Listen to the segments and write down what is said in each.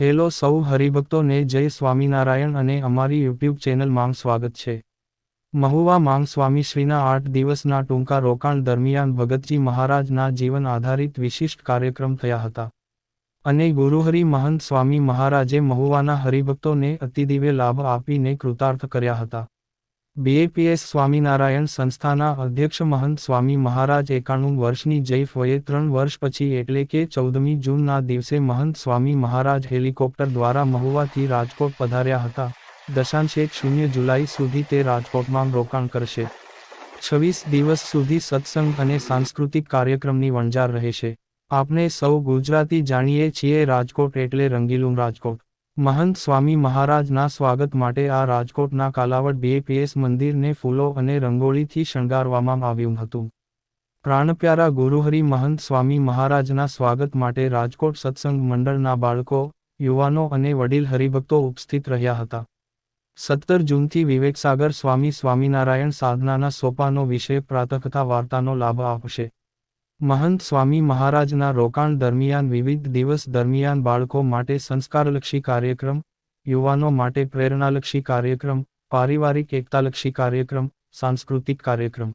Hello સૌ હરિભક્તોને જય સ્વામિનારાયણ અને અમારી યુટ્યુબ ચેનલમાં સ્વાગત છે. મહુવા માંગ સ્વામીશ્રીના આઠ દિવસના ટૂંકા રોકાણ દરમિયાન ભગતજી મહારાજના જીવન આધારિત વિશિષ્ટ કાર્યક્રમ થયા હતા. અને ગુરુહરિ મહંત સ્વામી મહારાજે મહુવાના હરિભક્તોને અતિદિવ્ય લાભ આપીને કૃતાર્થ કર્યા હતા. બીએપીએસ સ્વામિનારાયણ સંસ્થાના અધ્યક્ષ મહંત સ્વામી મહારાજ એકાણું વર્ષની જૈફ વયે ત્રણ વર્ષ પછી એટલે કે ચૌદમી જૂનના દિવસે મહંત સ્વામી મહારાજ હેલિકોપ્ટર દ્વારા મહુવાથી રાજકોટ પધાર્યા હતા. દશાંશેક શૂન્ય જુલાઈ સુધી તે રાજકોટમાં રોકાણ કરશે. છવ્વીસ દિવસ સુધી સત્સંગ અને સાંસ્કૃતિક કાર્યક્રમની વણઝાર રહેશે. આપણે સૌ ગુજરાતી જાણીએ છીએ રાજકોટ એટલે રંગીલું રાજકોટ. મહંત સ્વામી મહારાજના સ્વાગત માટે આ રાજકોટના કાલાવડ બીએપીએસ મંદિરને ફૂલો અને રંગોળીથી શણગારવામાં આવ્યું હતું. પ્રાણપ્યારા ગુરુહરિ મહંત સ્વામી મહારાજના સ્વાગત માટે રાજકોટ સત્સંગ મંડળના બાળકો, યુવાનો અને વડીલ હરિભક્તો ઉપસ્થિત રહ્યા હતા. સત્તર જૂનથી વિવેકસાગર સ્વામી સ્વામિનારાયણ સાધનાના સોપાનો વિષય પ્રાતકથા વાર્તાનો લાભ આપશે. મહંત સ્વામી મહારાજના રોકાણ દરમિયાન વિવિધ દિવસ દરમિયાન બાળકો માટે સંસ્કારલક્ષી કાર્યક્રમ, યુવાનો માટે પ્રેરણાલક્ષી કાર્યક્રમ, પારિવારિક એકતાલક્ષી કાર્યક્રમ, સાંસ્કૃતિક કાર્યક્રમ.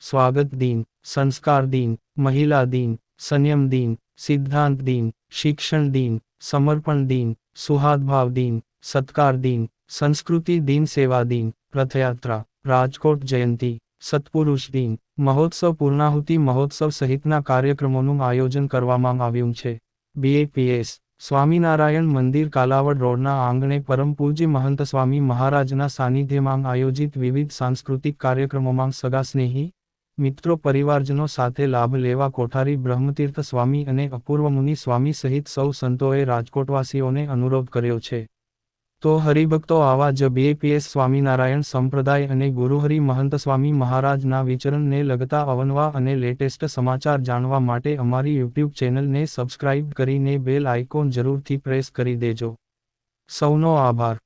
સ્વાગત દિન, સંસ્કાર દિન, મહિલા દિન, સંયમ દિન, સિદ્ધાંત દિન, શિક્ષણ દિન, સમર્પણ દિન, સુહાદભાવ દિન, સત્કાર દિન, સંસ્કૃતિ દિન, સેવા દિન, રથયાત્રા, રાજકોટ જયંતી. સત્પુરુષ દિન મહોત્સવ પૂર્ણાહુતિ મહોત્સવ સહિતના કાર્યક્રમોનું આયોજન કરવામાં આવ્યું છે. બીએપીએસ સ્વામિનારાયણ મંદિર કાલાવડ રોડના આંગણે પરમ પૂજ્ય મહંત સ્વામી મહારાજના સાનિધ્યમાં આયોજિત વિવિધ સાંસ્કૃતિક કાર્યક્રમોમાં સગા સ્નેહી, મિત્રો પરિવારજનો સાથે લાભ લેવા કોઠારી બ્રહ્મતીર્થ સ્વામી અને અપૂર્વ મુનિ સ્વામી સહિત સૌ સંતોએ રાજકોટવાસીઓને અનુરોધ કર્યો છે. તો હરિભક્તો આવા જ બીએપીએસ સ્વામિનારાયણ સંપ્રદાય અને ગુરુહરિ મહંત સ્વામી મહારાજના વિચરણને લગતા અવનવા અને લેટેસ્ટ સમાચાર જાણવા માટે અમારી યુટ્યુબ ચેનલને સબસ્ક્રાઇબ કરીને બેલ આઇકોન જરૂરથી પ્રેસ કરી દેજો. સૌનો આભાર.